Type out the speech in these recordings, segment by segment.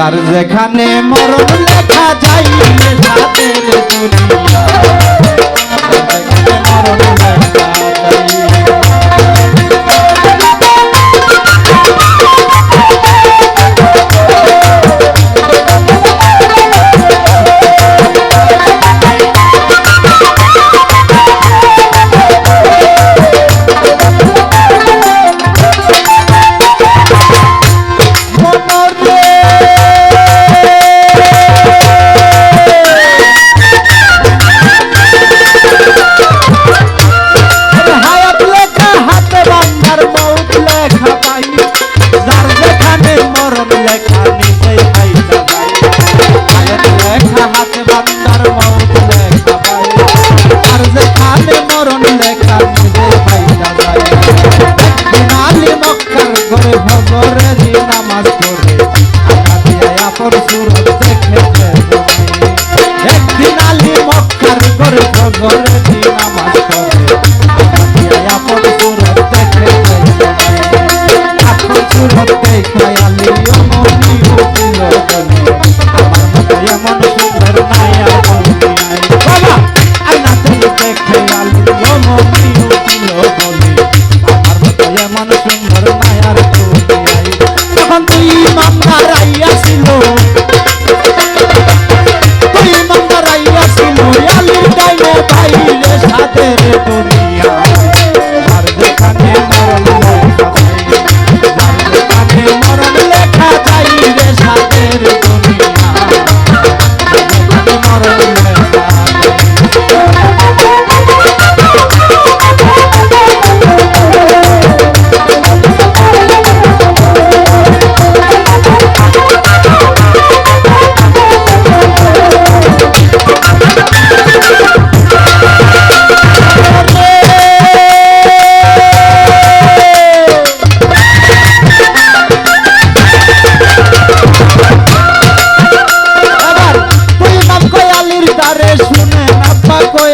যার যেখানে মরণ লেখা যাই মরণ লেখা যাই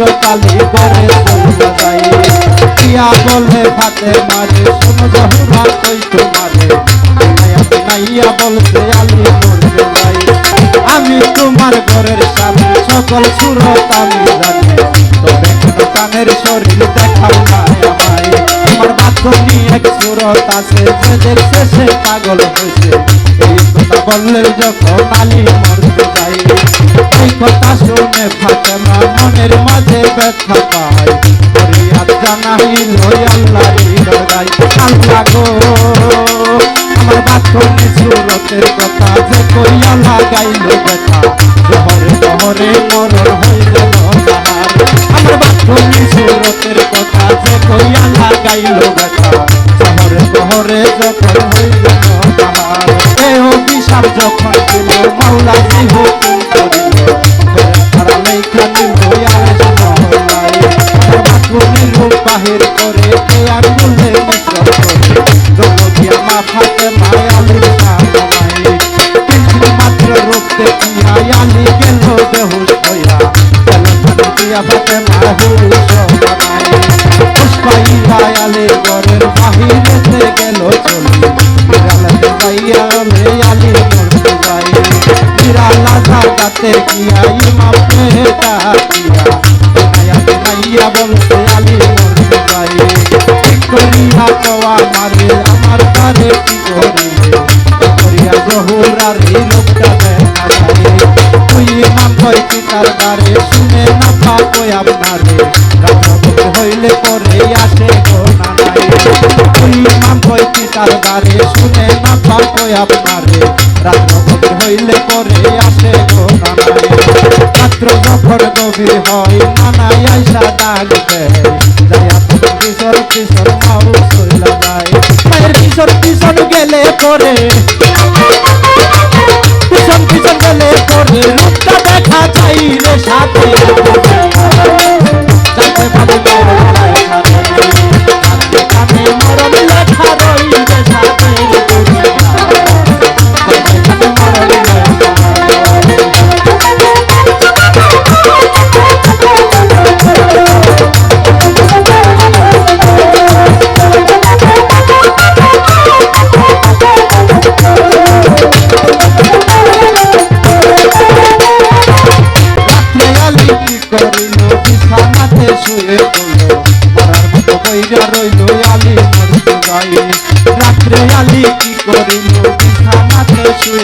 হজরত আলী যাই বলে ফাতে মারে, শোনো আমি তোমার ঘরের সামনে সকল সুরত আমি জানি। কানের শরীর দেখাও না আমায়। আমার বাথরুমে এক সুরত আছে, যে দেখছে সে পাগল হয়েছে এই কথা বললে যখন আলী মরতে যাই। এই কথা শুনে ফাতেমা মনের মাঝে ব্যথা পায়। ফরিয়াদ জানাইল আল্লাহরই দরগায়। আল্লাহ গো, আমার বাথরুমে সুরতের কথা যে কইয়া লাগাইল ব্যথা। জহরে জহরে মরণ তাহার। আমার বাথরুমে সুরতের কথা যে কইয়া লাগাইল ব্যথা। শহরে শহরে যখন মাওলাজি হুকুম খানি দিয়া ফাতে মাহুশ সমানাই ঘরের বাহিরেতে গেল চলি বিড়ালাতে যাইয়া মে আলি মরতে যাই বিড়ালা জাগাতে গিয়া ইমাম পেটা দিয়া বিনায়া বিনাইয়া বলতে আলি মরতে যাই করিয়া কওয়া মারে আমার কারে কি করিলে করিয়া জহুরারে লোকটা দেখা যায় তুই ইমাম কয় কি তার দ্বারে না পাবো আপনারে। রাজভোগ হইলে পরে আসে গোনা নাই। তুই ইমাম কি তার দ্বারে শুনে দেখা রে সাথে।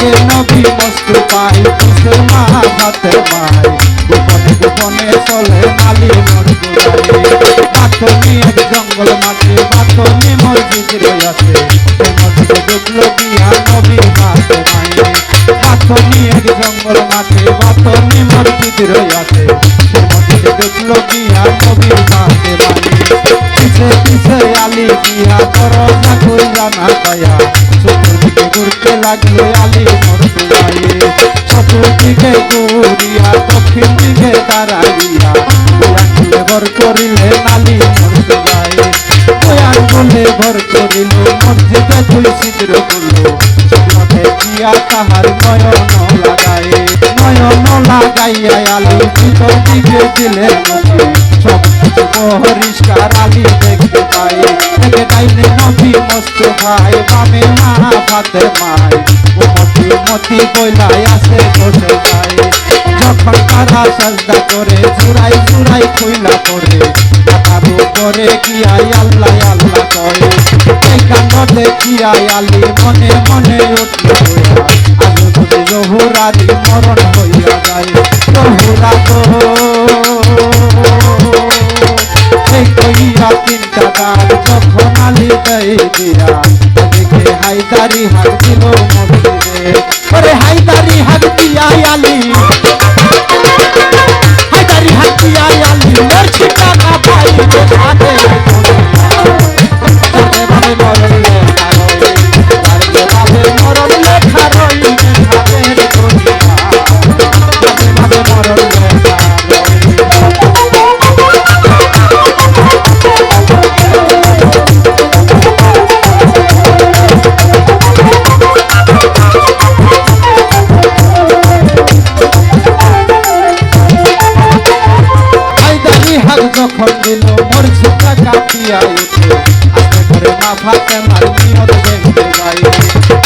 আগে নবী মস্তু পাই পিছে মা ফাতেমাই গোপনে গোপনে চলে আলী বাথনি এক জঙ্গল মাঠে বাথনি মসজিদ রয়েছে। মসজিদে গিয়া নবী মাঠে ফাতেমাই পিছে আলী দরজা খুললা না পায়া। চতুর্দিকে ঘুরতে লাগল আলী মরতুলাই চতুর্দিকে ঘুরিয়া, দক্ষিণ দিকে দাঁড়াইয়া। বয়ান ভর করিলে নালি মরতুলাই বয়ান বলে ভর করিল মসজিদে দুই ছিদ্র করল। মধ্যে দিয়া তাহার নয়ন লাগায়। নয়ন লাগাইয়া আলী ভিতর দিকে দিলে সব পরিষ্কার আলী দেখতে পাই। দেখে ডাইনে নবী মস্ত ভাই, বামে মা ভাতে মাই ও মতি মতি বইলাই আসে বসে যায় যখন তারা সাজদা করে, জুড়াই জুড়াই কইলা পড়ে। তার উপরে গিয়াই আল্লাহ আল্লাহ কয়। এই কাণ্ড দেখিয়াই আলী, মনে মনে উঠল আলু বুঝি জহুরারি মরণ হইয়া যায়। জহুরা গো দেই দিয়া? এদিকে হাইদারি হাত দিল মসজিদে ওরে হাইদারি হাত দিয়া আলি। হাইদারি হাত দিয়া আলি। মোর ছিটা না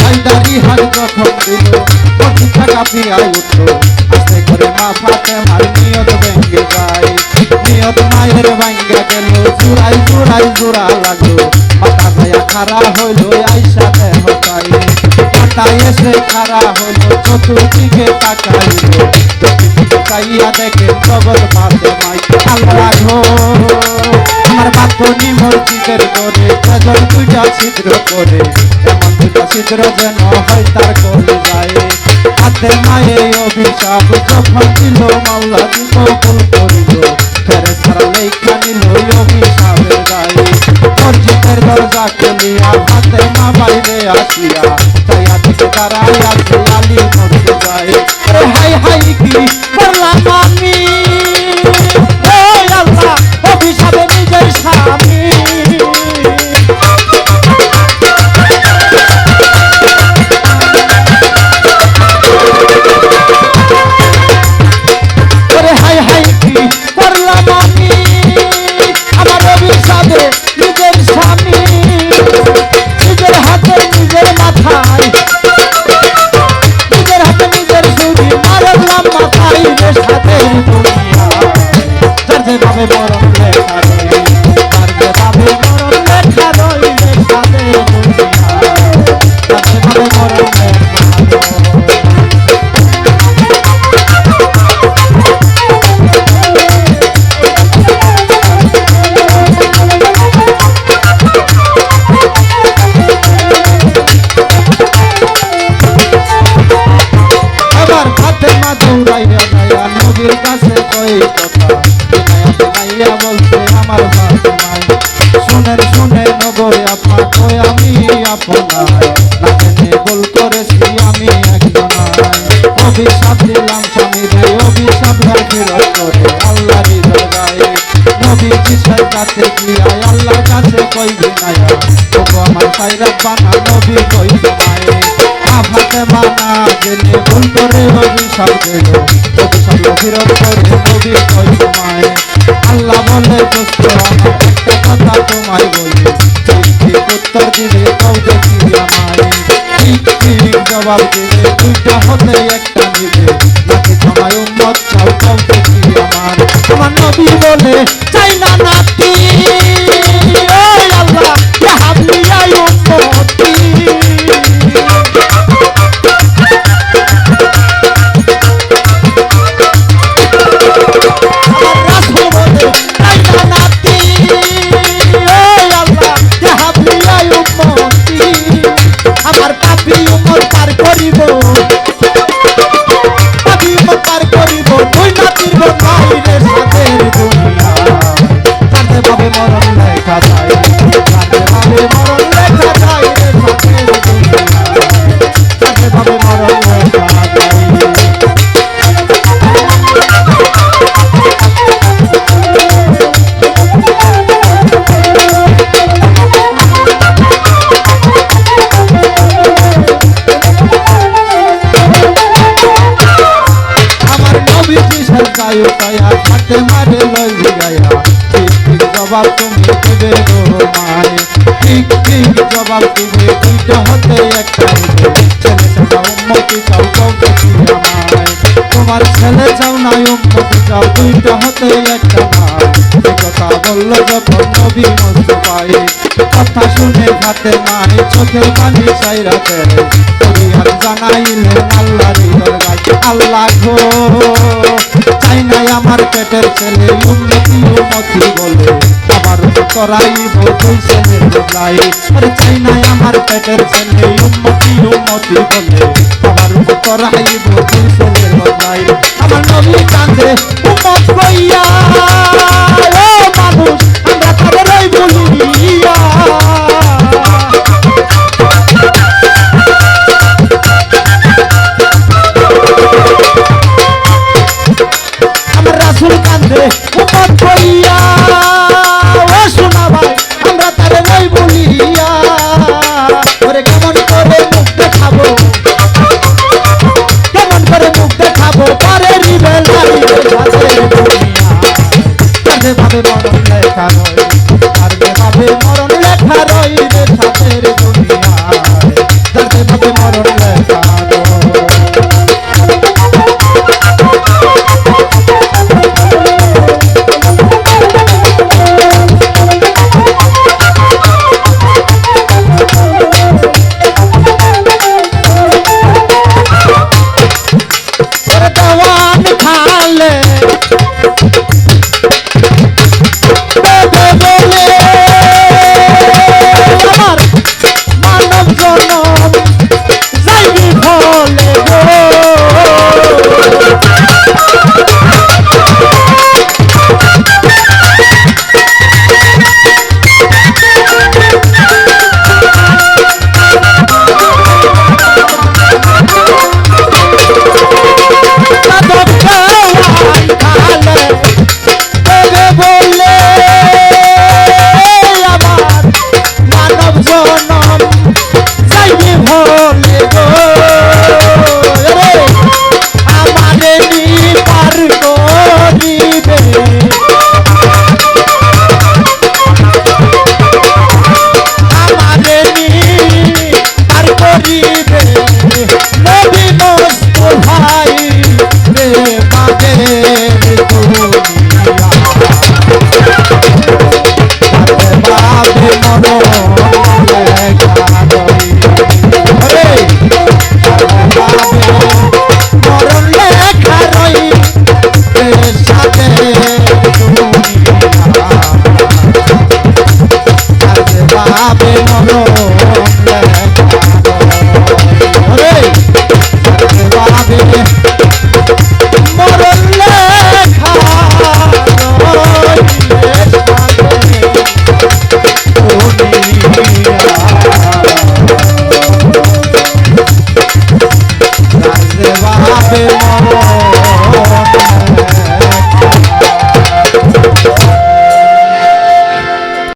হায়দারি হাত যখন দিল মোর ঝুঁকা কাঁপিয়া উঠল আস্তে করে মা ফাতে মার দেখে জগৎ মাঝে মাই আল্লাহ আমার বাথনি মসজিদের করে গজল দুইটা ছিদ্র করে। এমন দুইটা ছিদ্র যেন হয় তার করে যায় হাতে মায়ে অভিশাপ, যখন দিল মাওলা দিব ভুল করিল। ফেরে সারা লেখা নিল অভিশাপের গায়ে মসজিদের দরজা খুলিয়া, হাতে মা বাইরে আসিয়া চাইয়া দিকে দাঁড়াই আছে আলী মরতে যায় হাই হাই, কি বলছে আমার ফাতেমাই শুনেন শুনেন নগরে আপনা কই আমি আপনাই না জেনে ভুল করেছি আমি একজনাই অভিশাপ দিলাম স্বামী রে অভিশাপ ফেরত করে আল্লাহর দরগায়ে নবী আল্লাহ বলে, দোস্ত আমার একটা কথা তোমায় বলি। ঠিক উত্তর দিলে কও দেখি আমার ঠিক ঠিক জবাব দিলে দুইটা হলে একটা নিবে নাকি তোমায় উন্মত চাও কও দেখি আমার। আমার নবী বলে, চাই আমার ছেলে যাও নাই উন্নতি দুইটা হাতে একটা ভাই কথা বলল যখন নবী কথা শুনে চোখের পানি চাই রাতে জানাইলেন দরগায় আল্লাহ গো, চাই নাই আমার পেটের ছেলে উন্নতি উন্নতি বলে। আমার করাই বলতেই ছেলে চাই নাই আমার পেটের ছেলে উন্নতি উন্নতি বলে। আমার করাই বলতেই ছেলে আমার নবী কাঁধে উম্মত লইয়া Pop it, pop it, pop. পাবে নরম